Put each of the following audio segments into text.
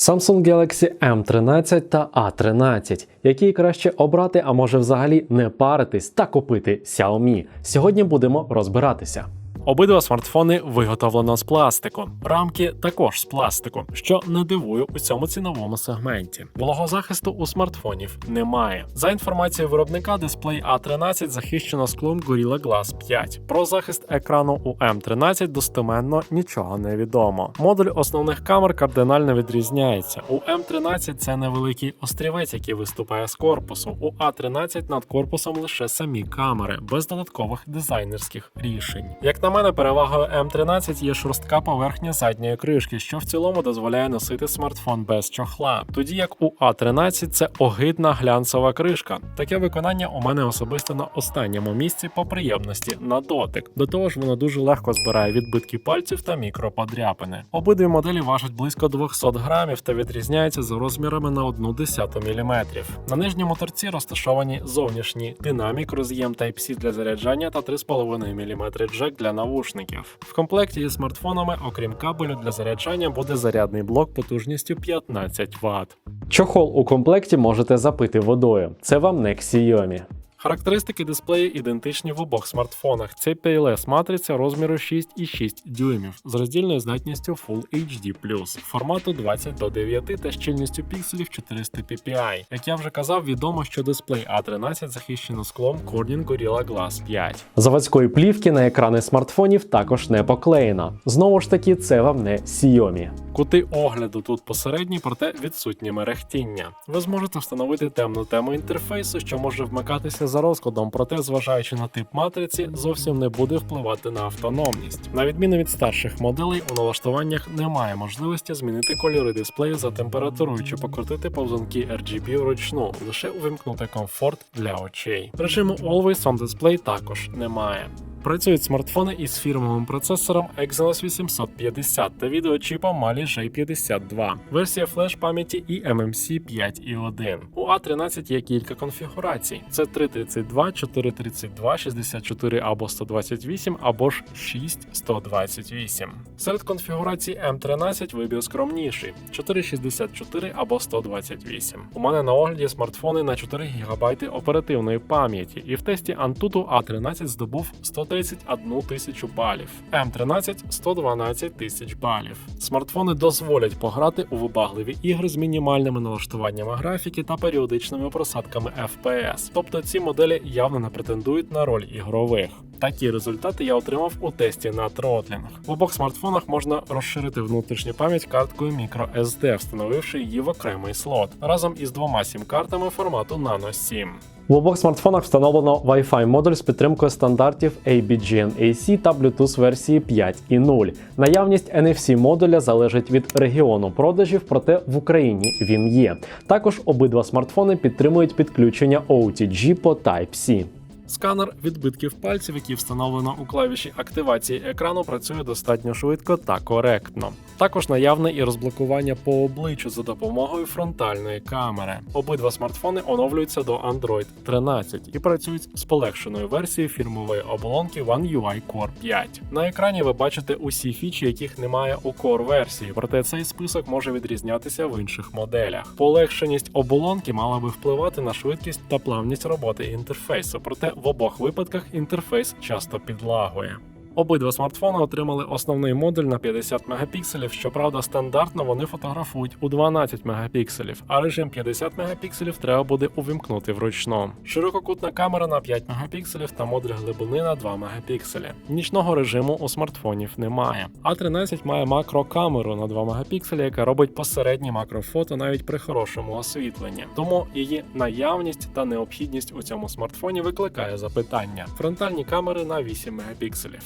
Samsung Galaxy M13 та A13, який краще обрати, а може взагалі не паритись та купити Xiaomi. Сьогодні будемо розбиратися. Обидва смартфони виготовлено з пластику. Рамки також з пластику, що не дивує у цьому ціновому сегменті. Вологозахисту у смартфонів немає. За інформацією виробника, дисплей A13 захищено склом Gorilla Glass 5. Про захист екрану у M13 достеменно нічого не відомо. Модуль основних камер кардинально відрізняється. У M13 це невеликий острівець, який виступає з корпусу. У A13 над корпусом лише самі камери, без додаткових дизайнерських рішень. Як на мене, перевагою M13 є шорстка поверхня задньої кришки, що в цілому дозволяє носити смартфон без чохла. Тоді як у A13 це огидна глянцева кришка. Таке виконання у мене особисто на останньому місці по приємності на дотик. До того ж, воно дуже легко збирає відбитки пальців та мікроподряпини. Обидві моделі важать близько 200 грамів та відрізняються за розмірами на 1 десяту міліметрів. На нижньому торці розташовані зовнішні динамік, роз'єм Type-C для заряджання та 3,5 мм джек для навушників. В комплекті із смартфонами, окрім кабелю для заряджання, буде зарядний блок потужністю 15 Вт. Чохол у комплекті можете запити водою. Це вам не Xiaomi. Характеристики дисплею ідентичні в обох смартфонах. Це PLS матриця розміру 6,6 дюймів з роздільною здатністю Full HD+, формату 20 до 9 та щільністю пікселів 400 ppi. Як я вже казав, відомо, що дисплей A13 захищено склом Corning Gorilla Glass 5. Заводської плівки на екрани смартфонів також не поклеєно. Знову ж таки, це вам не Xiaomi. Кути огляду тут посередні, проте відсутні мерехтіння. Ви зможете встановити темну тему інтерфейсу, що може вмикатися за розкладом, проте, зважаючи на тип матриці, зовсім не буде впливати на автономність. На відміну від старших моделей, у налаштуваннях немає можливості змінити кольори дисплею за температурою чи покрутити повзунки RGB вручну, лише увімкнути комфорт для очей. Режиму Always on Display також немає. Працюють смартфони із фірмовим процесором Exynos 850 та відеочіпом Mali J52, версія флеш пам'яті і MMC 5.1. У A13 є кілька конфігурацій: це 332, 432, 64 або 128, або ж 6128. Серед конфігурацій M13 вибір скромніший 464 або 128. У мене на огляді смартфони на 4 ГБ оперативної пам'яті, і в тесті Antutu A13 здобув 131 тисячу балів, М13 112 тисяч балів. Смартфони дозволять пограти у вибагливі ігри з мінімальними налаштуваннями графіки та періодичними просадками FPS. Тобто ці моделі явно не претендують на роль ігрових. Такі результати я отримав у тесті на тротлінг. В обох смартфонах можна розширити внутрішню пам'ять карткою microSD, встановивши її в окремий слот разом із двома сім-картами формату Nano 7. В обох смартфонах встановлено Wi-Fi модуль з підтримкою стандартів ABGN-AC та Bluetooth версії 5.0. Наявність NFC модуля залежить від регіону продажів, проте в Україні він є. Також обидва смартфони підтримують підключення OTG по Type-C. Сканер відбитків пальців, який встановлено у клавіші активації екрану, працює достатньо швидко та коректно. Також наявне і розблокування по обличчю за допомогою фронтальної камери. Обидва смартфони оновлюються до Android 13 і працюють з полегшеною версією фірмової оболонки One UI Core 5. На екрані ви бачите усі фічі, яких немає у Core версії, проте цей список може відрізнятися в інших моделях. Полегшеність оболонки мала би впливати на швидкість та плавність роботи інтерфейсу, проте в обох випадках інтерфейс часто підлагує. Обидва смартфони отримали основний модуль на 50 мегапікселів. Щоправда, стандартно вони фотографують у 12 мегапікселів, а режим 50 мегапікселів треба буде увімкнути вручну. Ширококутна камера на 5 мегапікселів та модуль глибини на 2 мегапікселі. Нічного режиму у смартфонів немає. А13 має макрокамеру на 2 мегапікселі, яка робить посередні макрофото навіть при хорошому освітленні. Тому її наявність та необхідність у цьому смартфоні викликає запитання. Фронтальні камери на 8 мегапікселів.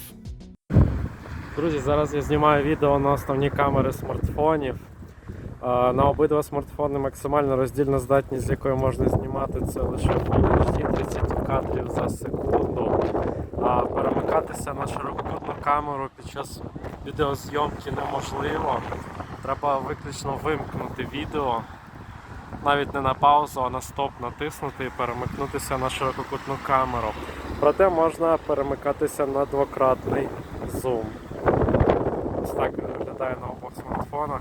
Друзі, зараз я знімаю відео на основні камери смартфонів. На обидва смартфони максимальна роздільна здатність, з якою можна знімати, це лише Full HD 30 кадрів за секунду. А перемикатися на ширококутну камеру під час відеозйомки неможливо. Треба виключно вимкнути відео. Навіть не на паузу, а на стоп натиснути і перемикнутися на ширококутну камеру. Проте можна перемикатися на двократний зум. Ось так виглядає на обох смартфонах.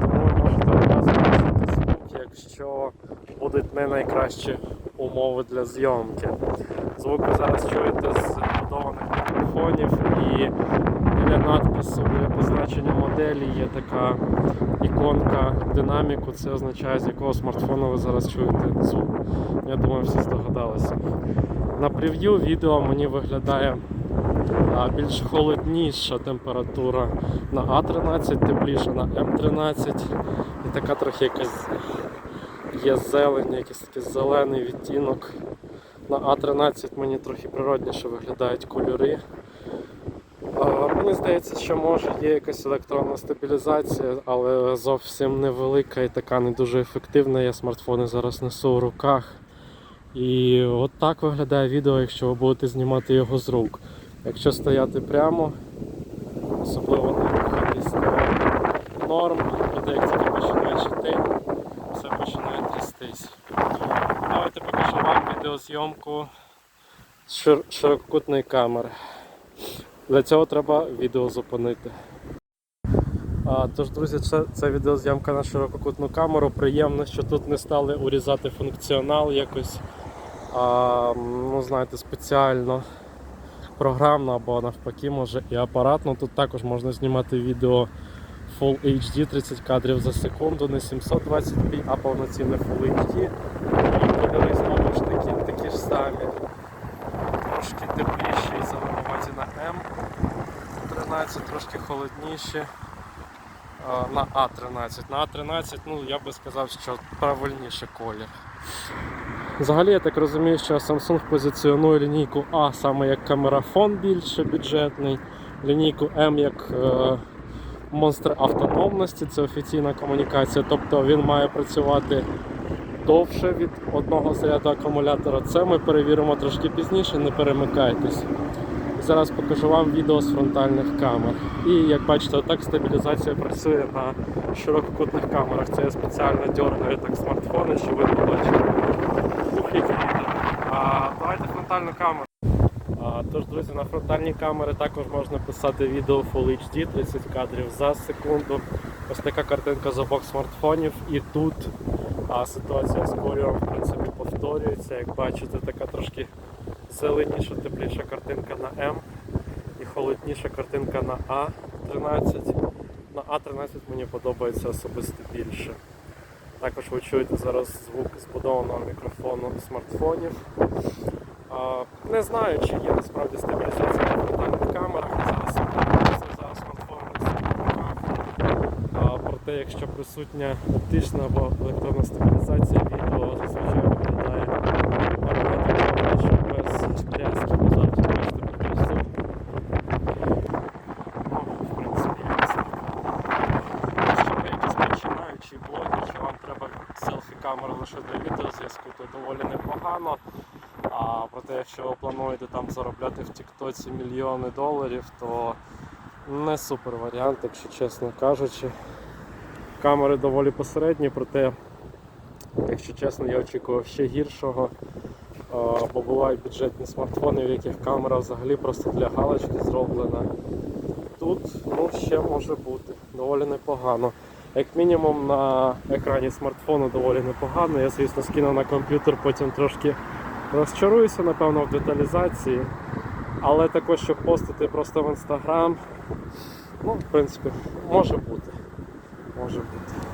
Тому ви можете одразу бачити якщо будуть не найкращі умови для зйомки. Звук ви зараз чуєте з будованих мікрофонів і біля надпису, біля позначення моделі є така іконка динаміку. Це означає, з якого смартфону ви зараз чуєте звук. Я думаю, всі здогадалися. На прев'ю відео мені виглядає більш холодніша температура на А13, тепліше на М13. І така трохи якась є зелень, якийсь такий зелений відтінок. На А13 мені трохи природніше виглядають кольори. Мені здається, що може є якась електронна стабілізація, але зовсім невелика і така не дуже ефективна. Я смартфони зараз несу в руках. І от так виглядає відео, якщо ви будете знімати його з рук. Якщо стояти прямо, особливо на рухатись, то норм, буде як тільки починаєш йти, все починає трястись. Давайте покажу вам відеозйомку з шир- ширококутної камери. Для цього треба відео зупинити. А, тож, друзі, це, це відеозйомка на ширококутну камеру. Приємно, що тут не стали урізати функціонал якось, а, ну, знаєте, спеціально програмно або навпаки, може і апаратно. Тут також можна знімати відео Full HD 30 кадрів за секунду, не 720p, а повноцінне Full HD. І кольори знову ж таки такі ж самі. Трошки тепліші за вимогаті на М13, трошки холодніші на А13. На А13, ну я би сказав, що правильніше колір. Взагалі, я так розумію, що Samsung позиціонує лінійку А саме як камерафон більше бюджетний, лінійку М як е, монстр автономності, це офіційна комунікація, тобто він має працювати довше від одного заряду акумулятора. Це ми перевіримо трошки пізніше, не перемикайтесь. Зараз покажу вам відео з фронтальних камер. І як бачите, отак стабілізація працює на ширококутних камерах. Це я спеціально дергаю так смартфони, щоб ви побачили. А, давайте фронтальну камеру. А, тож, друзі, на фронтальні камери також можна писати відео Full HD 30 кадрів за секунду. Ось така картинка з обох смартфонів. І тут а, ситуація з кольором в принципі повторюється. Як бачите, така трошки зеленіша, тепліша картинка на М і холодніша картинка на А13. На А13 мені подобається особисто більше. Також ви чуєте зараз звук збудованого мікрофону смартфонів. А, Не знаю, чи є насправді стабілізація фронтальних камерах. Зараз зараз смартфон Проте, якщо присутня оптична або електронна стабілізація, відео зазвичай виглядає без тряски. Бо що вам треба селфі-камера лише для відеозв'язку, то доволі непогано. А проте, якщо ви плануєте там заробляти в Тіктоці мільйони доларів, то не супер варіант, якщо чесно кажучи. Камери доволі посередні, проте, якщо чесно, я очікував ще гіршого. А, Бо бувають бюджетні смартфони, в яких камера взагалі просто для галочки зроблена. Тут ну, ще може бути доволі непогано. Як мінімум на екрані смартфону доволі непогано. Я, звісно, скину на комп'ютер, потім трошки розчаруюся, напевно, в деталізації. Але також, щоб постити просто в інстаграм, ну, в принципі, може бути. Може бути.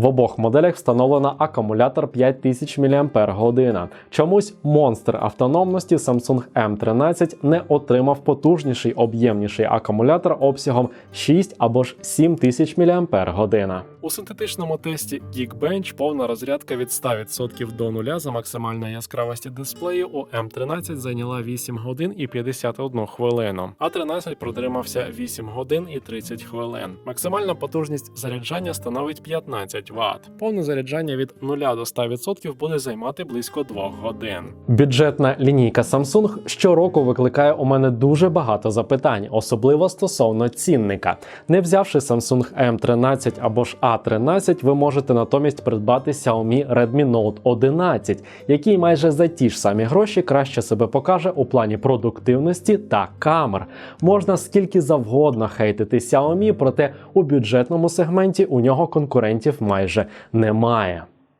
В обох моделях встановлено акумулятор 5000 мАч. Чомусь монстр автономності Samsung M13 не отримав потужніший об'ємніший акумулятор обсягом 6 або ж 7000 мАч. У синтетичному тесті Geekbench повна розрядка від 100% до 0 за максимальної яскравості дисплею у M13 зайняла 8 годин і 51 хвилину, а 13 протримався 8 годин і 30 хвилин. Максимальна потужність заряджання становить 15 Вт. Повне заряджання від 0 до 100% буде займати близько 2 годин. Бюджетна лінійка Samsung щороку викликає у мене дуже багато запитань, особливо стосовно цінника. Не взявши Samsung M13 або ж A13, ви можете натомість придбати Xiaomi Redmi Note 11, який майже за ті ж самі гроші краще себе покаже у плані продуктивності та камер. Можна скільки завгодно хейтити Xiaomi, проте у бюджетному сегменті у нього конкурентів майже немає.